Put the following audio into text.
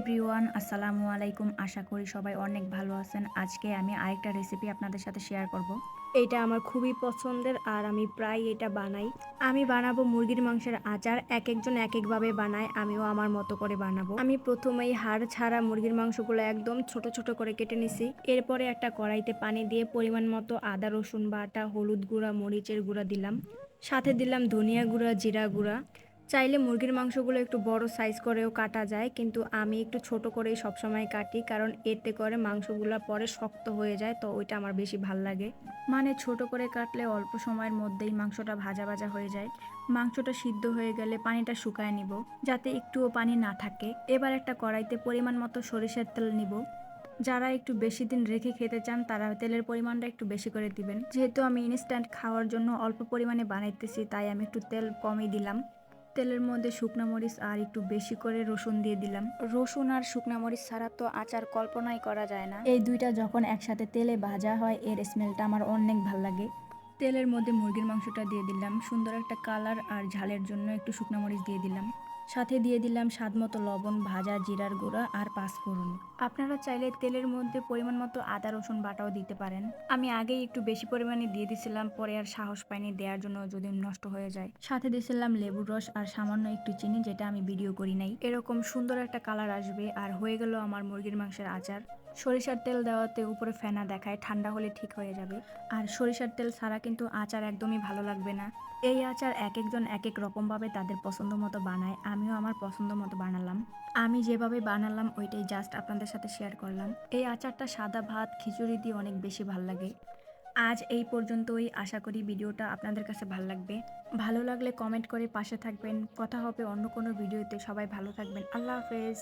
Everyone আসসালামু আলাইকুম। আশা করি সবাই অনেক ভালো আছেন। আজকে আমি আরেকটা রেসিপি আপনাদের সাথে শেয়ার করব। এটা আমার খুবই পছন্দের আর আমি প্রায় এটা বানাই। আমি বানাবো মুরগির মাংসের আচার এক একজন এক একভাবে বানায় আমিও আমার মতো করে বানাবো। আমি প্রথমেই হাড় ছাড়া মুরগির মাংসগুলো একদম ছোট ছোট করে কেটে নিছি। এরপরে একটা কড়াইতে পানি দিয়ে পরিমাণ মতো আদা রসুন বাটা হলুদ গুঁড়া মরিচের গুঁড়া দিলাম। সাথে দিলাম ধনিয়া গুঁড়া জিরা গুঁড়া। চাইলে মুরগির মাংসগুলো একটু বড় সাইজ করেও কাটা যায়, কিন্তু আমি একটু ছোট করেই সবসময় কাটি, কারণ এতে করে মাংসগুলো পরে শক্ত হয়ে যায়, তো ওইটা আমার বেশি ভালো লাগে। মানে ছোট করে কাটলে অল্প সময়ের মধ্যেই মাংসটা ভাজা ভাজা হয়ে যায়। মাংসটা সিদ্ধ হয়ে গেলে পানিটা শুকায় নিব, যাতে একটুও পানি না থাকে। এবার একটা কড়াইতে পরিমাণ মতো সরিষার তেল নিব। যারা একটু বেশি দিন রেখে খেতে চান, তারা তেলের পরিমাণটা একটু বেশি করে দিবেন। যেহেতু আমি ইনস্ট্যান্ট খাওয়ার জন্য অল্প পরিমাণে বানাইতেছি, তাই আমি একটু তেল কমই দিলাম। তেলের মধ্যে শুকনো মরিচ আর একটু বেশি করে রসুন দিয়ে দিলাম। রসুন আর শুকনো মরিচ ছাড়া তো আচার কল্পনাই করা যায় না। এই দুইটা যখন একসাথে তেলে ভাজা হয় এর স্মেলটা আমার অনেক ভালো লাগে। তেলের মধ্যে মুরগির মাংসটা দিয়ে দিলাম। সুন্দর একটা কালার আর ঝালের জন্য একটু শুকনো মরিচ দিয়ে দিলাম। সাথে দিয়ে দিলাম স্বাদ মতো লবণ, ভাজা জিরার গুঁড়া আর পাঁচফোড়ন। আপনারা চাইলে তেলের মধ্যে পরিমাণ মতো আদা, রসুন বাটাও দিতে পারেন। আমি আগেই একটু বেশি পরিমাণে দিয়ে দিছিলাম, পরে আর সাহস পাইনি দেওয়ার জন্য যদি নষ্ট হয়ে যায়। সাথে দিয়েছিলাম লেবুর রস আর সামান্য একটু চিনি যেটা আমি ভিডিও করি নাই। এরকম সুন্দর একটা কালার আসবে আর হয়ে গেল আমার মুরগির মাংসের আচার। সরিষার তেল দেওয়াতে উপরে ফেনা দেখায়, ঠান্ডা হলে ঠিক হয়ে যাবে। আর সরিষার তেল ছাড়া কিন্তু আচার একদমই ভালো লাগবে না। এই আচার এক একজন এক এক রকমভাবে তাদের পছন্দ মতো বানায় আমিও আমার পছন্দ মতো বানালাম। আমি যেভাবে বানালাম, ওইটাই জাস্ট আপনাদের সাথে শেয়ার করলাম। এই আচারটা সাদা ভাত, খিচুড়ি দিয়ে অনেক বেশি ভালো লাগে। আজ এই পর্যন্তই। আশা করি ভিডিওটা আপনাদের কাছে ভালো লাগবে। ভালো লাগলে কমেন্ট করে পাশে থাকবেন। কথা হবে অন্য কোনো ভিডিওতে সবাই ভালো থাকবেন। আল্লাহ হাফেজ।